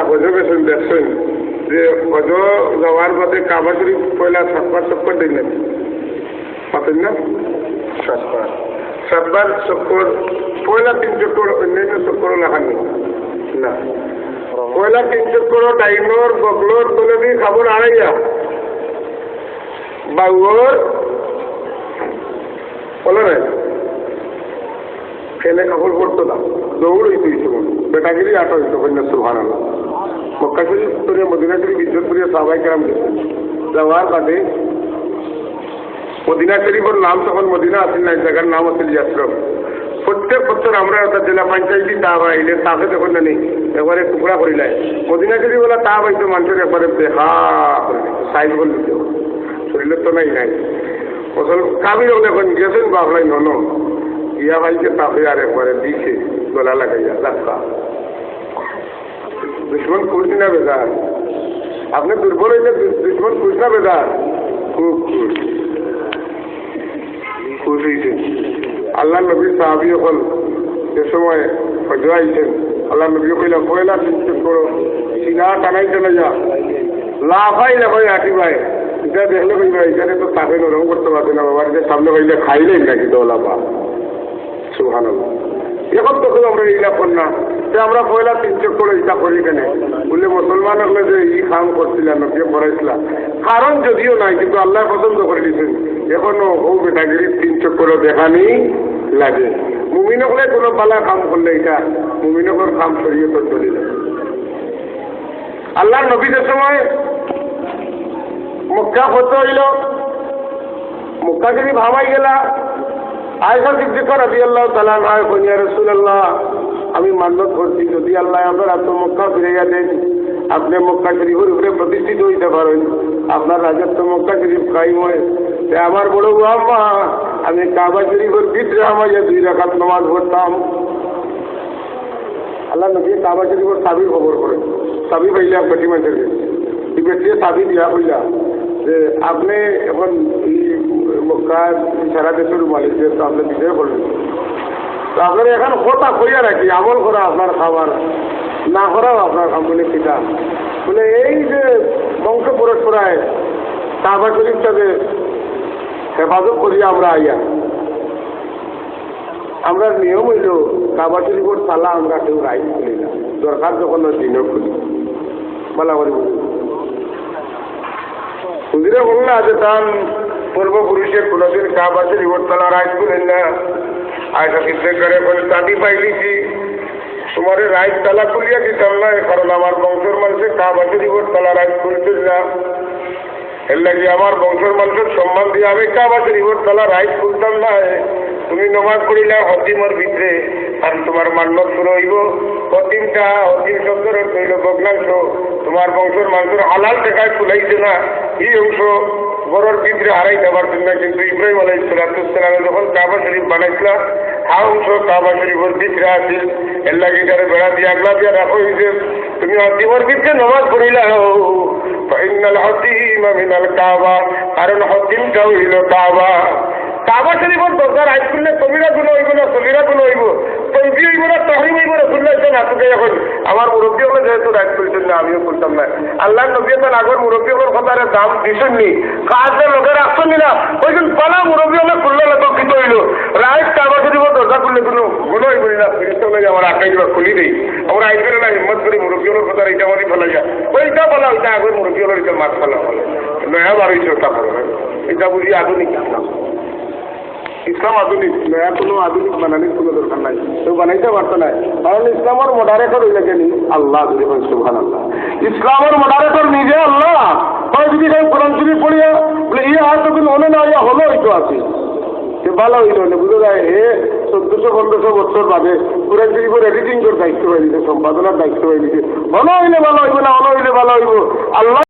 গজো গেছেন দেখছেন যে গজো যাওয়ার পথে কাবা পয়লা সাতবার চক্কর দিলেন পাতেন না? সাতবার সাতবার চক্কর পয়লা তিন চক্কর, অন্যান্য চক্করও লেখান নেই না। পয়লা তিন চক্কর টাইমর, বগলোর তুলে দিয়ে খাবার, আড়াইয়া। বাউর বলে ফেলে কাপড় পরতো না। দৌড় হইতে বেটাগিরি আটা হইতো, কন্যা সুহান আল্লাহ মক্কা শরীফ করে মদিনা শরীফ ইজ্জত করিয়া সাহাবাই যাওয়ার বাদে মদিনা শরীফের নাম তখন মদিনা আসিল না জায়গার নাম আসিল ইয়াসরফ প্রত্যেক বছর আমরা একটা জেলা পঞ্চায়েতই তা আইলে তাকে দেখুন না নেই, একবারে টুকরা করিলাই মদিনা শরীফ বলা তা পাইতো মানুষের একবারে বেহা সাইজ বল দিতে। শরীরের তো নাই নাই। ফসল কাবির এখন গেছেন বাবলাই নন ইয়া ভাইকে তাপে আর একবারে দিছে, গলা লাগাইয়া, রাস্তা। দুশ্মন খুশি না বেদার আপনি দুর্বল হইলে দুশ্মন খুশ না বেদার খুব খুশ। খুশ হয়েছেন আল্লাহ নবী সাহাবি হল সে সময় হজ আল্লাহ নবী কইলা পয়লা চিন্তা করো? সিনা টানাইতে না যা। লাফাই লাফাই আটি ভাই এটা দেখলে কইবা এখানে তো তাকে নরম করতে পারবে না, বাবার সামনে কইলে খাইলেন নাকি দোলা পা। সুহান এখন তো আমরা এইলা কন্যা যে আমরা পয়লা তিন চক্কর এইটা করি কেন? বললে মুসলমান হলে যে ই কাম করছিলাম নকে পড়াইছিলাম। কারণ যদিও নাই, কিন্তু আল্লাহ পছন্দ করে দিয়েছেন এখনও ও বেটাগিরি তিন চক্করও দেখানি লাগে। মুমিন হলে কোনো পালা কাম করলে এটা মুমিনকর কাম সরিয়ে তো চলে যাবে আল্লাহ নবীদের সময় মক্কা হতে হইল, মক্কা যদি ভাবাই গেলা আয়সা সিদ্দিকা রাজি আল্লাহ তালা নয় কনিয়া রসুল্লাহ আমি মান্যত করছি, যদি আল্লাহ আপনার এত মক্কা ফিরে দেন, আপনি মক্কা শরীফের উপরে প্রতিষ্ঠিত হইতে পারেন। আপনার রাজত্ব মক্কা শরীফ কাইম হয়। আমার বড় বাবা আমি কাবা শরীফের ভিতরে আমাকে দুই রাখাত নামাজ পড়তাম। আল্লাহ নবী কাবা শরীফের সাবির খবর করেন সাবি পাইলে বেটি বেটিয়ে সাবি দিয়া হইলা। যে আপনি এখন এই মক্কার সারা দেশের মালিক যেহেতু আপনি বিজয় করলেন। আপনার এখন কথা করিয়া রাখি, আমল করা আপনার খাবার, না করাও আপনার কোম্পানি পিতা। বলে এই যে বংশ পরস্পরায় কাবা শরীফটাকে হেফাজত করিয়া আমরা আইয়া। আমরা নিয়ম হইল কাবা শরীফের তালা আমরা কেউ রাইট খুলি না। দরকার যখন দিনও খুলি। বলা করি। হুজুরে বললা যে তার পূর্বপুরুষে কোনোদিন কাবা শরীফের তালা রাইট খুলেন না। আয়সা চিন্তা করে বলে চাবি পাইলিছি তোমার রাইট তালা খুলিয়া দিতাম না কারণ আমার বংশের মানুষে কাবা শরীফের তালা রাইট খুলছিল না। এর লাগে আমার বংশের মানুষের সম্মান দিয়ে আমি কাবা শরীফের তালা রাইট খুলতাম না। তুমি নমাজ করিলা হতিমর ভিতরে আর তোমার মান্যত শুরু হতিমটা হতিম শব্দের হইল ভগ্নাংশ। তোমার বংশের মানুষের হালাল টাকায় খুলাইছে না। এই অংশ বড়র ভিতরে হারাই পারছেন জন্য কিন্তু ইব্রাহিম আলাই সালাতামে যখন কাবা শরীফ বানাইছিল হা অংশ কাবা শরীফের ভিতরে আছে। এল্লা গিটারে বেড়া দিয়ে আগলা দিয়ে রাখো হয়েছে তুমি হতিমর ভিতরে নমাজ পড়িলা কারণ হতিমটাও হইল কাবা। কাবা শরীফের দরকার আইস করলে কবিরা গুণ হইব না সবিরা গুণ হইব তৈরি হইব না তহরিম হইব না শুনলে না তোকে এখন। আমার মুরব্বী হলে যেহেতু রাইট করছেন না, আমিও করতাম না। আল্লাহ নবী তার আগর মুরব্বী হল কথার দাম দিছেন নি কাজের লোকের আসছেন না ওই দিন পালা মুরব্বী হলে খুললে লোক কি হইল। রাইট কাবা শরীফের দরকার করলে কোনো গুণ হইব না ফিরিতে হলে আমার আকাই দিবা খুলি দেই। আমরা আইসবে না হিম্মত করি মুরব্বী হলের কথা এটা আমারই ফেলা যায় ওইটা বলা ওইটা আগর মুরব্বী হলের মাছ ফেলা বলে নয়া বারোইছে ওটা এটা বুঝি আধুনিক ইসলাম ইসলাম আধুনিক নয়া কোনো আধুনিক বানানির কোনো দরকার নাই। তো বানাইতে পারতো না। কারণ ইসলামের মডারেটর হইলে কেন? আল্লাহ যদি হয় সুহান আল্লাহ ইসলামের মডারেটর নিজে আল্লাহ। হয় যদি সেই কোরআন শরীফ পড়িয়া, বলে ইয়ে হয়তো কিন্তু অনে না ইয়া হলো হইতো আছে। সে ভালো হইল না, বুঝে যায় হে চোদ্দশো, পনেরোশো বছর বাদে কোরআন শরীফের এডিটিং করে দায়িত্ব হয়ে দিতে সম্পাদনার দায়িত্ব হয়ে দিতে ভালো হইলে ভালো হইব না, ভালো হইলে ভালো হইব। আল্লাহ